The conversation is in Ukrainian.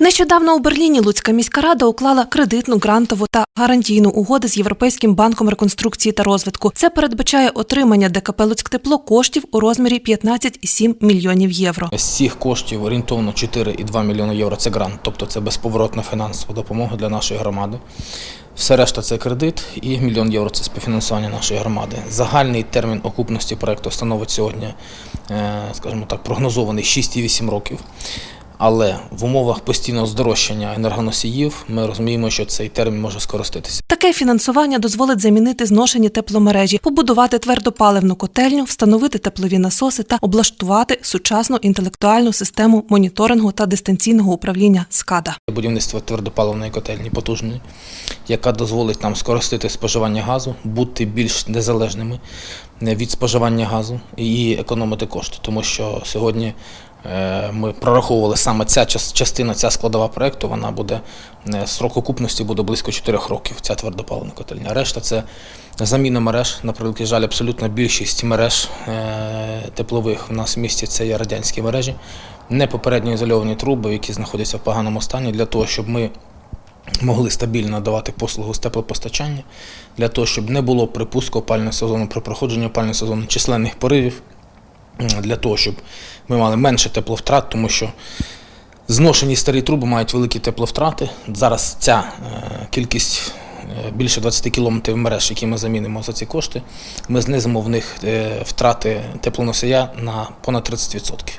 Нещодавно у Берліні Луцька міська рада уклала кредитну, грантову та гарантійну угоди з Європейським банком реконструкції та розвитку. Це передбачає отримання ДКП «Луцьктепло» коштів у розмірі 15,7 мільйонів євро. З цих коштів орієнтовно 4,2 мільйони євро це грант, тобто це безповоротна фінансова допомога для нашої громади. Все решта це кредит і мільйон євро це співфінансування нашої громади. Загальний термін окупності проекту становить сьогодні, е, скажімо так, прогнозований 6,8 років. Але в умовах постійного здорожчання енергоносіїв ми розуміємо, що цей термін може скоротитися. Таке фінансування дозволить замінити зношені тепломережі, побудувати твердопаливну котельню, встановити теплові насоси та облаштувати сучасну інтелектуальну систему моніторингу та дистанційного управління СКАДА. Будівництво твердопаливної котельні потужної, яка дозволить нам скоростити споживання газу, бути більш незалежними від споживання газу і економити кошти, тому що сьогодні ми прораховували саме ця частина, ця складова проекту, вона буде е, срок окупності буде близько 4 років. Ця твердопаливна котельня. Решта це заміна мереж. На превеликий жаль, абсолютна більшість мереж е, теплових в нас в місті це є радянські мережі, не попередньо ізольовані труби, які знаходяться в поганому стані, для того, щоб ми могли стабільно давати послугу з теплопостачання, для того, щоб не було припуску опального сезону при проходженні опального сезону численних поривів, для того, щоб ми мали менше тепловтрат, тому що зношені старі труби мають великі тепловтрати. Зараз ця е, кількість е, більше 20 кілометрів мереж, які ми замінимо за ці кошти, ми знизимо в них е, втрати теплоносія на понад 30%.